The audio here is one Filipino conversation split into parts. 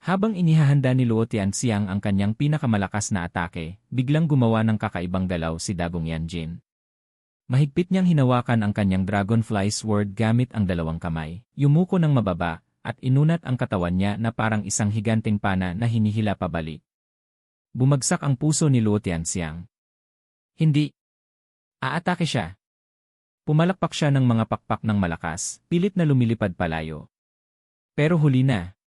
Habang inihahanda ni Luo Tianxiang ang kanyang pinakamalakas na atake, biglang gumawa ng kakaibang galaw si Dagong Yanjin. Mahigpit niyang hinawakan ang kanyang dragonfly sword gamit ang dalawang kamay, yumuko ng mababa, at inunat ang katawan niya na parang isang higanting pana na hinihila pabalik. Bumagsak ang puso ni Luo Tianxiang. Hindi. Aatake siya. Pumalakpak siya ng mga pakpak ng malakas, pilit na lumilipad palayo. Pero huli na.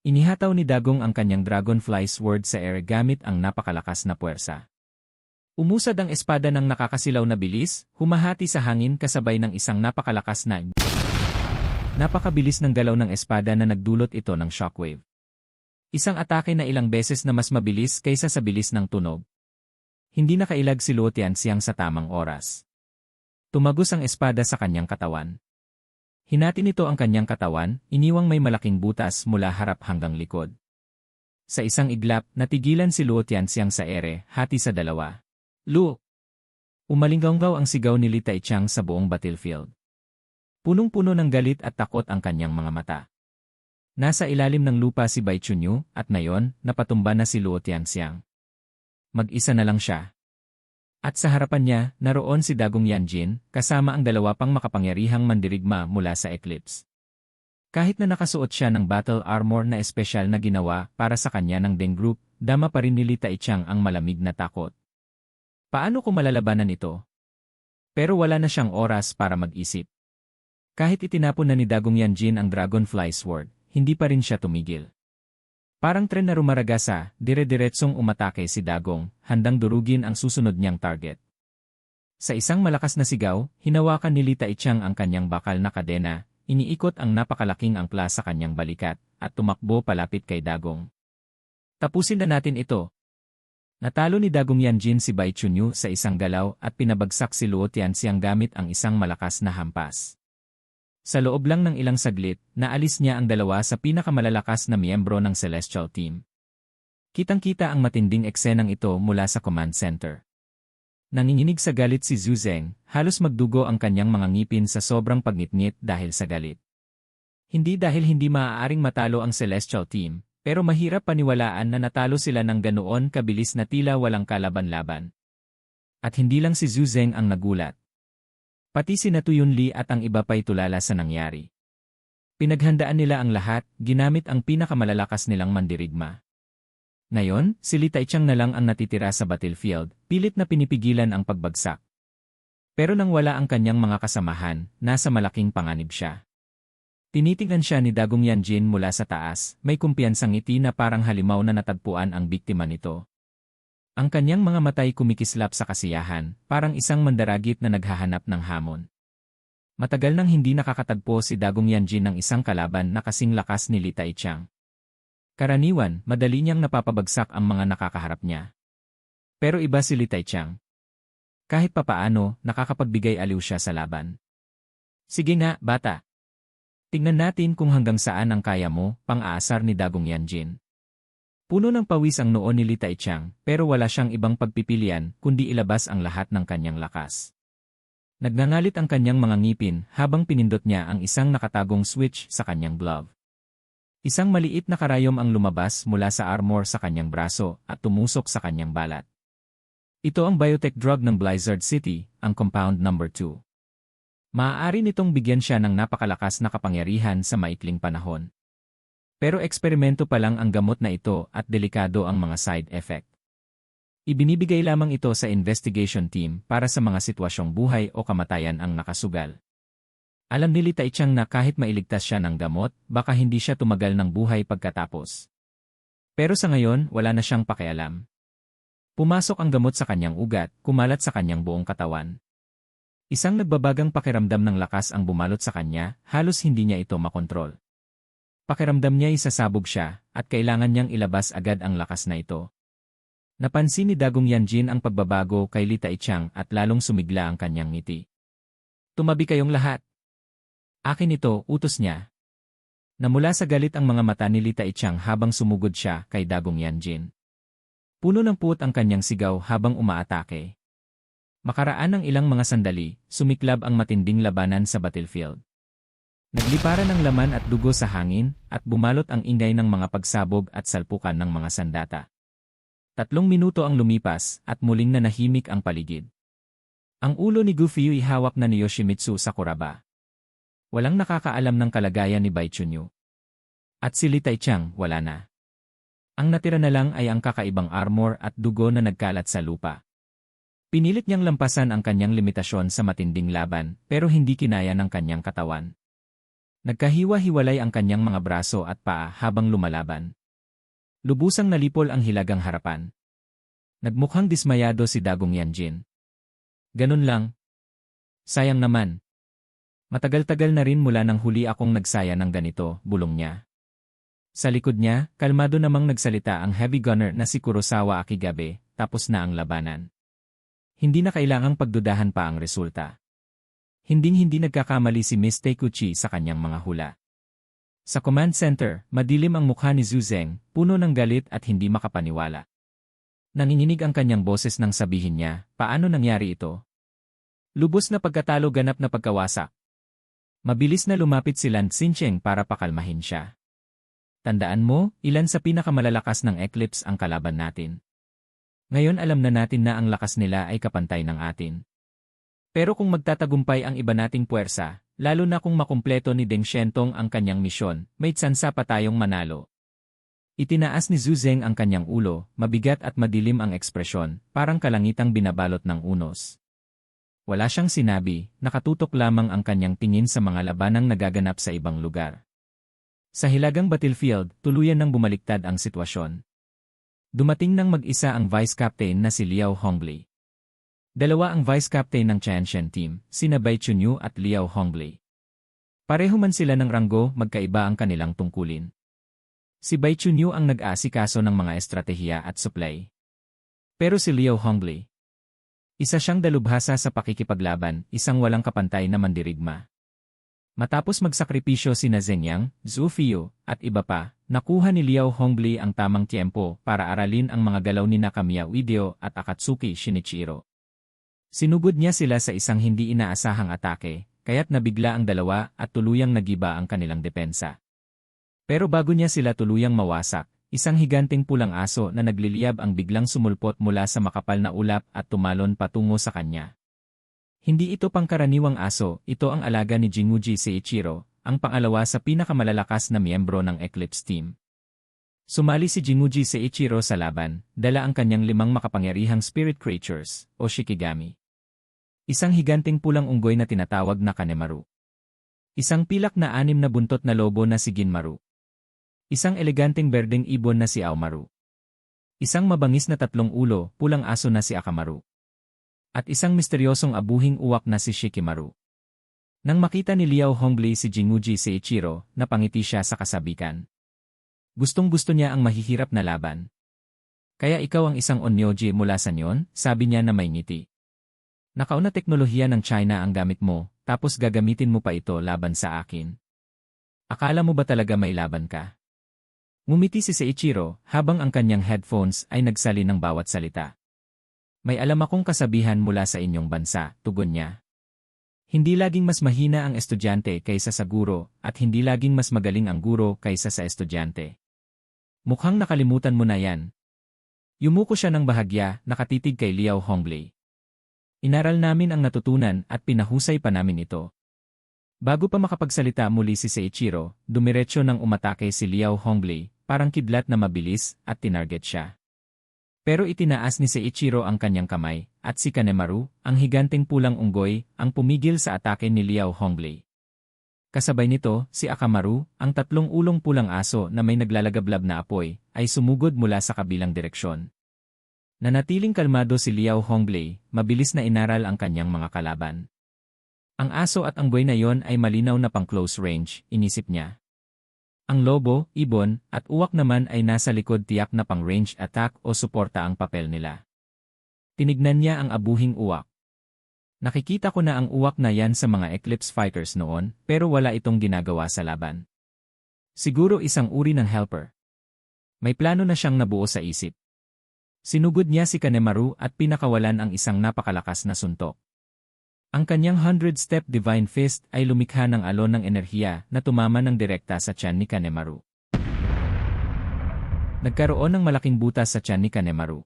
Inihataw ni Dagong ang kanyang dragonfly sword sa air gamit ang napakalakas na puwersa. Umusad ang espada ng nakakasilaw na bilis, humahati sa hangin kasabay ng isang napakalakas na Napakabilis ng galaw ng espada na nagdulot ito ng shockwave. Isang atake na ilang beses na mas mabilis kaysa sa bilis ng tunog. Hindi nakailag si Luo Tianxiang sa tamang oras. Tumagos ang espada sa kanyang katawan. Hinati nito ang kanyang katawan, iniwang may malaking butas mula harap hanggang likod. Sa isang iglap, natigilan si Luo Tianxiang sa ere, hati sa dalawa. Luo! Umalinggaw ang sigaw ni Li Taichang sa buong battlefield. Punong-puno ng galit at takot ang kanyang mga mata. Nasa ilalim ng lupa si Bai Chunyu, at ngayon, napatumba na si Luo Tianxiang. Mag-isa na lang siya. At sa harapan niya, naroon si Dagong Yanjin, kasama ang dalawa pang makapangyarihang mandirigma mula sa Eclipse. Kahit na nakasuot siya ng battle armor na espesyal na ginawa para sa kanya ng Deng Group, dama pa rin ni Li Taichang ang malamig na takot. Paano ko malalabanan ito? Pero wala na siyang oras para mag-isip. Kahit itinapon na ni Dagong Yanjin ang Dragonfly Sword, hindi pa rin siya tumigil. Parang tren na rumaragasa, dire-diretsong umatake si Dagong, handang durugin ang susunod niyang target. Sa isang malakas na sigaw, hinawakan ni Lita Ichang ang kanyang bakal na kadena, iniikot ang napakalaking angkla sa kanyang balikat, at tumakbo palapit kay Dagong. Tapusin na natin ito. Natalo ni Dagong Yanjin si Bai Chunyu sa isang galaw at pinabagsak si Luo Tianxiang gamit ang isang malakas na hampas. Sa loob lang ng ilang saglit, naalis niya ang dalawa sa pinakamalalakas na miyembro ng Celestial Team. Kitang-kita ang matinding eksenang ito mula sa command center. Nanginginig sa galit si Zhu Zeng, halos magdugo ang kanyang mga ngipin sa sobrang pagnitnit dahil sa galit. Hindi dahil hindi maaaring matalo ang Celestial Team, pero mahirap paniwalaan na natalo sila ng ganoon kabilis na tila walang kalaban-laban. At hindi lang si Zhu Zeng ang nagulat. Pati si Natuyun Li at ang iba pa'y tulala sa nangyari. Pinaghandaan nila ang lahat, ginamit ang pinakamalalakas nilang mandirigma. Ngayon, si Li Taichang na lang ang natitira sa battlefield, pilit na pinipigilan ang pagbagsak. Pero nang wala ang kanyang mga kasamahan, nasa malaking panganib siya. Tinitingnan siya ni Dagong Yanjin mula sa taas, may kumpiyansang ngiti na parang halimaw na natagpuan ang biktima nito. Ang kanyang mga matay kumikislap sa kasiyahan, parang isang mandaragit na naghahanap ng hamon. Matagal nang hindi nakakatagpo si Dagong Yanjin ng isang kalaban na kasing lakas ni Li Taichang. Karaniwan, madali niyang napapabagsak ang mga nakakaharap niya. Pero iba si Li Taichang. Kahit papaano, nakakapagbigay aliw siya sa laban. Sige nga, bata. Tingnan natin kung hanggang saan ang kaya mo, pang-aasar ni Dagong Yanjin. Puno ng pawis ang noon ni Li Taichang, pero wala siyang ibang pagpipilian kundi ilabas ang lahat ng kanyang lakas. Nagngangalit ang kanyang mga ngipin habang pinindot niya ang isang nakatagong switch sa kanyang glove. Isang maliit na karayom ang lumabas mula sa armor sa kanyang braso at tumusok sa kanyang balat. Ito ang biotech drug ng Blizzard City, ang compound number 2. Maaari nitong bigyan siya ng napakalakas na kapangyarihan sa maikling panahon. Pero eksperimento pa lang ang gamot na ito at delikado ang mga side effect. Ibinibigay lamang ito sa investigation team para sa mga sitwasyong buhay o kamatayan ang nakasugal. Alam ni Lita Ichang na kahit mailigtas siya ng gamot, baka hindi siya tumagal ng buhay pagkatapos. Pero sa ngayon, wala na siyang pakialam. Pumasok ang gamot sa kanyang ugat, kumalat sa kanyang buong katawan. Isang nagbabagang pakiramdam ng lakas ang bumalot sa kanya, halos hindi niya ito makontrol. Pakiramdam niya isasabog siya, at kailangan niyang ilabas agad ang lakas na ito. Napansin ni Dagong Yanjin ang pagbabago kay Lita Ichang at lalong sumigla ang kanyang ngiti. Tumabi kayong lahat. Akin ito, utos niya. Namula sa galit ang mga mata ni Lita Ichang habang sumugod siya kay Dagong Yanjin. Puno ng puot ang kanyang sigaw habang umaatake. Makaraan ng ilang mga sandali, sumiklab ang matinding labanan sa battlefield. Nagliparan ng laman at dugo sa hangin, at bumalot ang ingay ng mga pagsabog at salpukan ng mga sandata. Tatlong minuto ang lumipas, at muling nanahimik ang paligid. Ang ulo ni Goofy ihawak na ni Yoshimitsu Sakuraba. Walang nakakaalam ng kalagayan ni Baichunyu. At si Li Taichang, wala na. Ang natira na lang ay ang kakaibang armor at dugo na nagkalat sa lupa. Pinilit niyang lampasan ang kanyang limitasyon sa matinding laban, pero hindi kinaya ng kanyang katawan. Nagkahiwa-hiwalay ang kanyang mga braso at paa habang lumalaban. Lubusang nalipol ang hilagang harapan. Nagmukhang dismayado si Dagong Yanjin. Ganun lang. Sayang naman. Matagal-tagal na rin mula nang huli akong nagsaya ng ganito, bulong niya. Sa likod niya, kalmado namang nagsalita ang heavy gunner na si Kurosawa Akigabe, tapos na ang labanan. Hindi na kailangang pagdudahan pa ang resulta. Hinding-hindi nagkakamali si Miss Teikuchi sa kanyang mga hula. Sa command center, madilim ang mukha ni Zuzeng, puno ng galit at hindi makapaniwala. Nanginginig ang kanyang boses nang sabihin niya, paano nangyari ito? Lubos na pagkatalo ganap na pagkawasak. Mabilis na lumapit si Lan Xincheng para pakalmahin siya. Tandaan mo, ilan sa pinakamalalakas ng Eclipse ang kalaban natin. Ngayon alam na natin na ang lakas nila ay kapantay ng atin. Pero kung magtatagumpay ang iba nating puwersa, lalo na kung makumpleto ni Deng Shentong ang kanyang misyon, may tsansa pa tayong manalo. Itinaas ni Zuzeng ang kanyang ulo, mabigat at madilim ang ekspresyon, parang kalangitang binabalot ng unos. Wala siyang sinabi, nakatutok lamang ang kanyang tingin sa mga labanang nagaganap sa ibang lugar. Sa hilagang battlefield, tuluyan nang bumaliktad ang sitwasyon. Dumating nang mag-isa ang vice captain na si Liao Hongli. Dalawa ang vice captain ng Chanshen team, sina Bai Chunyu at Liao Hongli. Pareho man sila ng ranggo, magkaiba ang kanilang tungkulin. Si Bai Chunyu ang nag-aasikaso ng mga estratehiya at supply. Pero si Liao Hongli, isa siyang dalubhasa sa pakikipaglaban, isang walang kapantay na mandirigma. Matapos magsakripisyo si Zenyang, Zhu Fiyo, at iba pa, nakuha ni Liao Hongli ang tamang tiempo para aralin ang mga galaw ni Nakamiya Uidio at Akatsuki Shinichiro. Sinugod niya sila sa isang hindi inaasahang atake, kaya't nabigla ang dalawa at tuluyang nagiba ang kanilang depensa. Pero bago niya sila tuluyang mawasak, isang higanting pulang aso na nagliliyab ang biglang sumulpot mula sa makapal na ulap at tumalon patungo sa kanya. Hindi ito pangkaraniwang aso, ito ang alaga ni Jinguji Seiichiro, ang pangalawa sa pinakamalalakas na miyembro ng Eclipse Team. Sumali si Jinguji Seiichiro sa laban, dala ang kanyang limang makapangyarihang spirit creatures, o Shikigami. Isang higanting pulang unggoy na tinatawag na Kanemaru. Isang pilak na anim na buntot na lobo na si Ginmaru. Isang eleganteng berdeng ibon na si Aomaru. Isang mabangis na tatlong ulo, pulang aso na si Akamaru. At isang misteryosong abuhing uwak na si Shikimaru. Nang makita ni Liao Hongli si Jinguji Seiichiro, napangiti siya sa kasabikan. Gustong-gusto niya ang mahihirap na laban. Kaya ikaw ang isang onyoji mula sa nyon, sabi niya na may ngiti. Nakauna teknolohiya ng China ang gamit mo, tapos gagamitin mo pa ito laban sa akin. Akala mo ba talaga may laban ka? Ngumiti si Seiichiro habang ang kanyang headphones ay nagsali ng bawat salita. May alam akong kasabihan mula sa inyong bansa, tugon niya. Hindi laging mas mahina ang estudyante kaysa sa guro, at hindi laging mas magaling ang guro kaysa sa estudyante. Mukhang nakalimutan mo na yan. Yumuko siya ng bahagya, nakatitig kay Liao Hongli. Inaral namin ang natutunan at pinahusay pa namin ito. Bago pa makapagsalita muli si Seiichiro, dumiretso ng umatake si Liao Hongli, parang kidlat na mabilis, at tinarget siya. Pero itinaas ni Seiichiro ang kanyang kamay, at si Kanemaru, ang higanting pulang unggoy, ang pumigil sa atake ni Liao Hongli. Kasabay nito, si Akamaru, ang tatlong ulong pulang aso na may naglalagablab na apoy, ay sumugod mula sa kabilang direksyon. Nanatiling kalmado si Liao Hongblei, mabilis na inaral ang kanyang mga kalaban. Ang aso at ang buhay na yon ay malinaw na pang close range, inisip niya. Ang lobo, ibon, at uwak naman ay nasa likod tiyak na pang range attack o suporta ang papel nila. Tinignan niya ang abuhing uwak. Nakikita ko na ang uwak na yan sa mga Eclipse fighters noon, pero wala itong ginagawa sa laban. Siguro isang uri ng helper. May plano na siyang nabuo sa isip. Sinugod niya si Kanemaru at pinakawalan ang isang napakalakas na suntok. Ang kanyang 100-step Divine Fist ay lumikha ng alon ng enerhiya na tumama ng direkta sa tiyan ni Kanemaru. Nagkaroon ng malaking butas sa tiyan ni Kanemaru.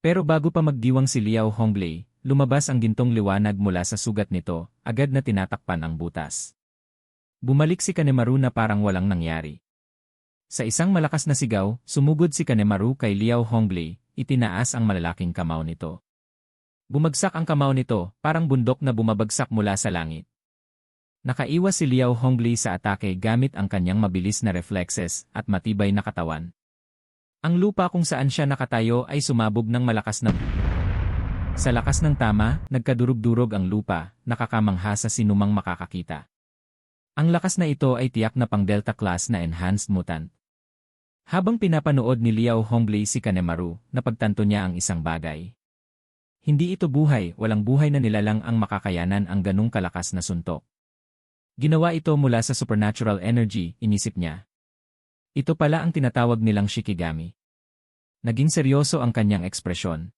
Pero bago pa magdiwang si Liao Honglei, lumabas ang gintong liwanag mula sa sugat nito, agad na tinatakpan ang butas. Bumalik si Kanemaru na parang walang nangyari. Sa isang malakas na sigaw, sumugod si Kanemaru kay Liao Honglei, itinaas ang malalaking kamao nito. Bumagsak ang kamao nito, parang bundok na bumabagsak mula sa langit. Nakaiwas si Liao Honglei sa atake gamit ang kanyang mabilis na reflexes at matibay na katawan. Ang lupa kung saan siya nakatayo ay sumabog ng malakas na Sa lakas ng tama, nagkadurog-durog ang lupa, nakakamangha sa sinumang makakakita. Ang lakas na ito ay tiyak na pang Delta class na enhanced mutant. Habang pinapanood ni Liao Honglei si Kanemaru, napagtanto niya ang isang bagay. Hindi ito buhay, walang buhay na nilalang ang makakayanan ang ganong kalakas na suntok. Ginawa ito mula sa supernatural energy, inisip niya. Ito pala ang tinatawag nilang Shikigami. Naging seryoso ang kanyang ekspresyon.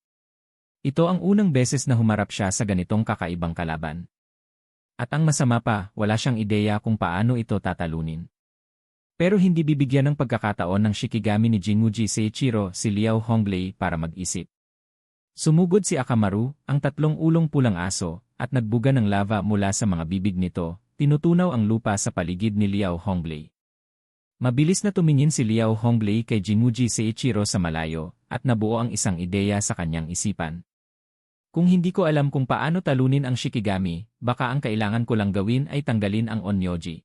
Ito ang unang beses na humarap siya sa ganitong kakaibang kalaban. At ang masama pa, wala siyang ideya kung paano ito tatalunin. Pero hindi bibigyan ng pagkakataon ng Shikigami ni Jinwuji Seiichiro si Liao Honglei para mag-isip. Sumugod si Akamaru, ang tatlong ulong pulang aso, at nagbuga ng lava mula sa mga bibig nito, tinutunaw ang lupa sa paligid ni Liao Honglei. Mabilis na tumingin si Liao Honglei kay Jinwuji Seiichiro sa malayo, at nabuo ang isang ideya sa kanyang isipan. Kung hindi ko alam kung paano talunin ang Shikigami, baka ang kailangan ko lang gawin ay tanggalin ang Onyoji.